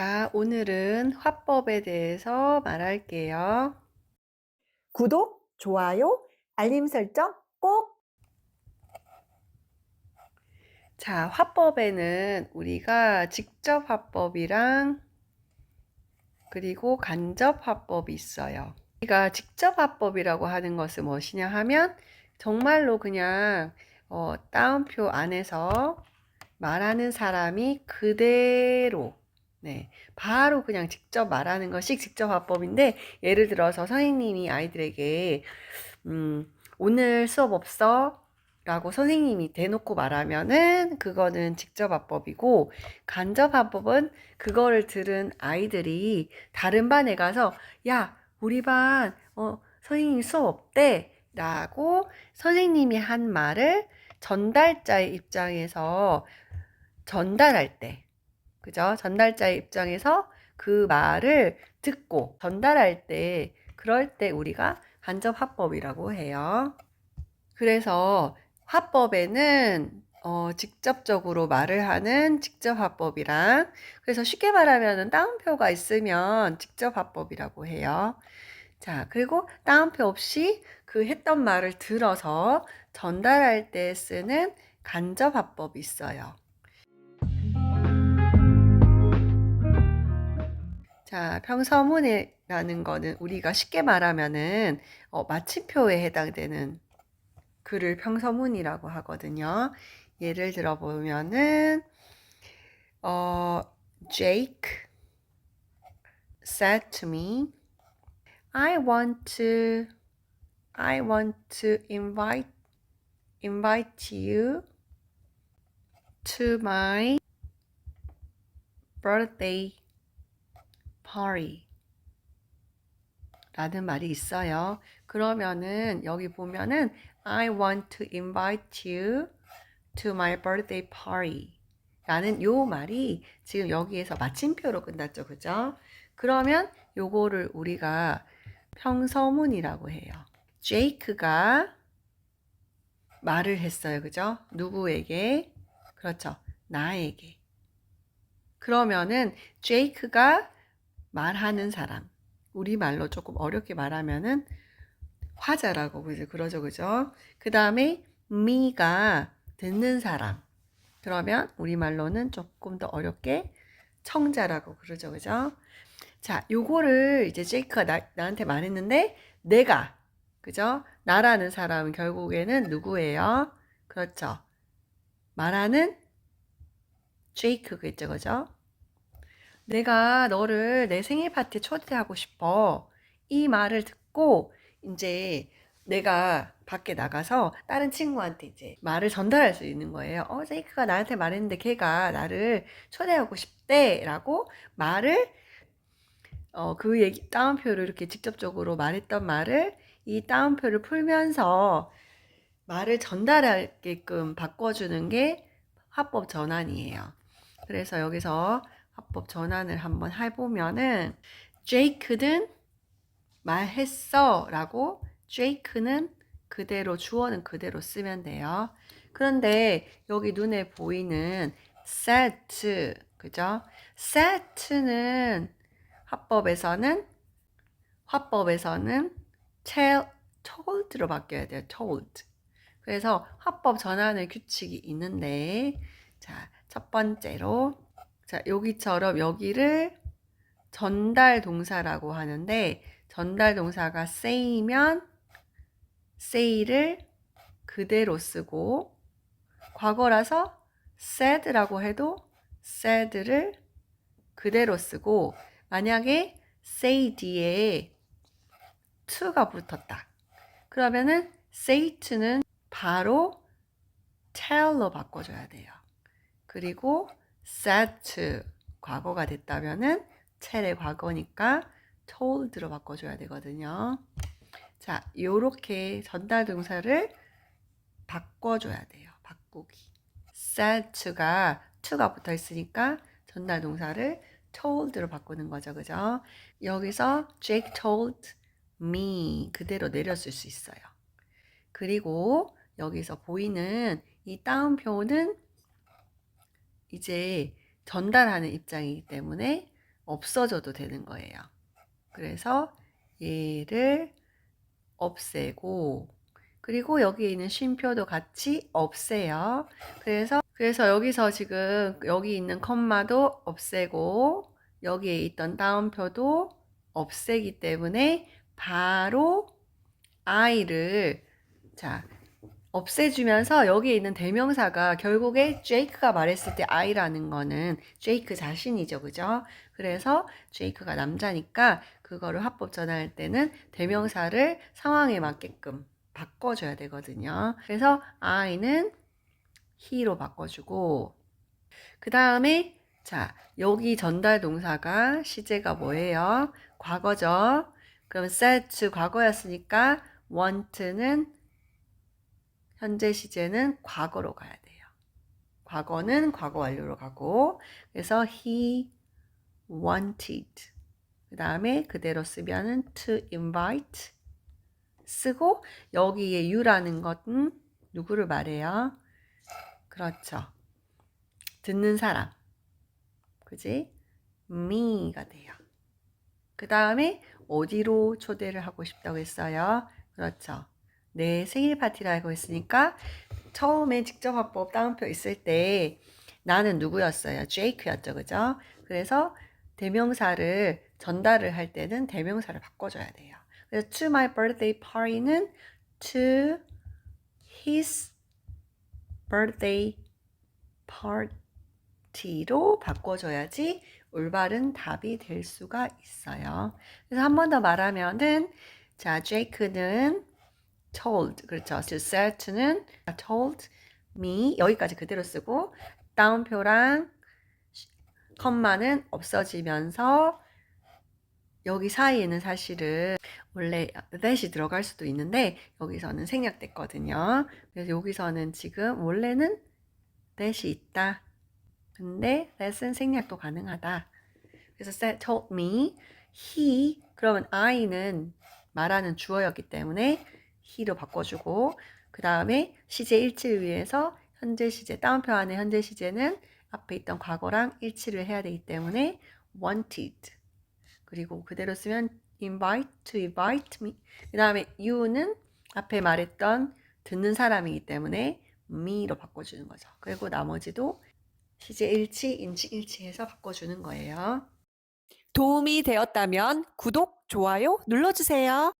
자, 오늘은 화법에 대해서 말할게요. 구독, 좋아요, 알림 설정 꼭! 자, 화법에는 우리가 직접 화법이랑 그리고 간접 화법이 있어요. 우리가 직접 화법이라고 하는 것은 무엇이냐 하면 정말로 그냥 어, 따옴표 안에서 말하는 사람이 그대로 네, 바로 그냥 직접 말하는 것이 직접 화법인데 예를 들어서 선생님이 아이들에게 음, 오늘 수업 없어? 라고 선생님이 대놓고 말하면은 그거는 직접 화법이고 간접 화법은 그거를 들은 아이들이 다른 반에 가서 야, 우리 반 어, 선생님이 수업 없대 라고 선생님이 한 말을 전달자의 입장에서 전달할 때 그죠? 전달자의 입장에서 그 말을 듣고 전달할 때 그럴 때 우리가 간접 화법이라고 해요. 그래서 화법에는 어, 직접적으로 말을 하는 직접 화법이랑 그래서 쉽게 말하면 따옴표가 있으면 직접 화법이라고 해요. 자, 그리고 따옴표 없이 그 했던 말을 들어서 전달할 때 쓰는 간접 화법이 있어요. 자, 평서문이라는 거는 우리가 쉽게 말하면은 어, 마침표에 해당되는 글을 평서문이라고 하거든요. 예를 들어 보면은 어, Jake said to me, I want to I want to invite invite you to my birthday party 라는 말이 있어요. 그러면은 여기 보면은 I want to invite you to my birthday party 라는 요 말이 지금 여기에서 마침표로 끝났죠. 그죠? 그러면 요거를 우리가 평서문이라고 해요. 제이크가 말을 했어요. 그죠? 누구에게? 그렇죠. 나에게. 그러면은 제이크가 말하는 사람. 우리말로 조금 어렵게 말하면은 화자라고 그죠? 그러죠. 그죠? 그 다음에 me가 듣는 사람. 그러면 우리말로는 조금 더 어렵게 청자라고 그러죠. 그죠? 자, 요거를 이제 제이크가 나, 나한테 말했는데 내가 그죠? 나라는 사람은 결국에는 누구예요? 그렇죠. 말하는 제이크겠죠. 그죠? 내가 너를 내 생일 파티에 초대하고 싶어. 이 말을 듣고 이제 내가 밖에 나가서 다른 친구한테 이제 말을 전달할 수 있는 거예요. 어, 제이크가 나한테 말했는데 걔가 나를 초대하고 싶대. 라고 말을, 어, 그 얘기, 따옴표를 이렇게 직접적으로 말했던 말을 이 따옴표를 풀면서 말을 전달하게끔 바꿔주는 게 화법 전환이에요. 그래서 여기서 화법 전환을 한번 해보면은 제이크는 말했어 라고 제이크는 그대로 주어는 그대로 쓰면 돼요. 그런데 여기 눈에 보이는 said 그죠? said는 화법에서는 화법에서는 tell, told로 바뀌어야 돼요. told. 그래서 화법 전환의 규칙이 있는데 자, 첫 번째로 자, 여기처럼 여기를 전달 동사라고 하는데 전달 동사가 say면 say를 그대로 쓰고 과거라서 said라고 해도 said를 그대로 쓰고 만약에 say 뒤에 to가 붙었다. 그러면은 say to는 바로 tell로 바꿔줘야 돼요. 그리고 said 과거가 됐다면은 tell의 과거니까 told로 바꿔줘야 되거든요. 자, 요렇게 전달 동사를 바꿔줘야 돼요. 바꾸기. to가 to가 붙어 있으니까 전달 동사를 told로 바꾸는 거죠. 그죠? 여기서 Jake told me 그대로 내렸을 수 있어요. 그리고 여기서 보이는 이 따옴표는 이제 전달하는 입장이기 때문에 없어져도 되는 거예요. 그래서 얘를 없애고 그리고 여기 있는 쉼표도 같이 없애요. 그래서 그래서 여기서 지금 여기 있는 컴마도 없애고 여기에 있던 다운표도 없애기 때문에 바로 I를 자 없애주면서 여기에 있는 대명사가 결국에 제이크가 말했을 때 I라는 거는 제이크 자신이죠, 그죠? 그래서 제이크가 남자니까 그거를 합법 전환할 때는 대명사를 상황에 맞게끔 바꿔줘야 되거든요. 그래서 I는 he로 바꿔주고 그 다음에 자 여기 전달 동사가 시제가 뭐예요? 과거죠. 그럼 set 과거였으니까 want는 현재 시제는 과거로 가야 돼요. 과거는 과거 완료로 가고 그래서 he wanted 그 다음에 그대로 쓰면은 to invite 쓰고 여기에 you라는 것은 누구를 말해요? 그렇죠. 듣는 사람. 그지? me가 돼요. 그 다음에 어디로 초대를 하고 싶다고 했어요? 그렇죠. 내 생일 파티라고 했으니까 처음에 직접 화법 다운표 있을 때 나는 누구였어요? 제이크였죠. 그죠? 그래서 대명사를 전달을 할 때는 대명사를 바꿔줘야 돼요. 그래서 to my birthday party는 to his birthday party로 바꿔줘야지 올바른 답이 될 수가 있어요. 그래서 한 번 더 말하면은 자, 제이크는 told 그렇죠. to set는 told me 여기까지 그대로 쓰고 다운표랑 컴마는 없어지면서 여기 사이에는 사실은 원래 that이 들어갈 수도 있는데 여기서는 생략됐거든요. 그래서 여기서는 지금 원래는 that이 있다. 근데 that은 생략도 가능하다. 그래서 that told me he 그러면 I는 말하는 주어였기 때문에 he로 바꿔주고 그 다음에 시제 일치를 위해서 현재 시제 다운표 안에 현재 시제는 앞에 있던 과거랑 일치를 해야 되기 때문에 wanted 그리고 그대로 쓰면 invite to invite me 그 다음에 you는 앞에 말했던 듣는 사람이기 때문에 me로 바꿔주는 거죠. 그리고 나머지도 시제 일치, 인치 일치해서 바꿔주는 거예요. 도움이 되었다면 구독, 좋아요 눌러주세요.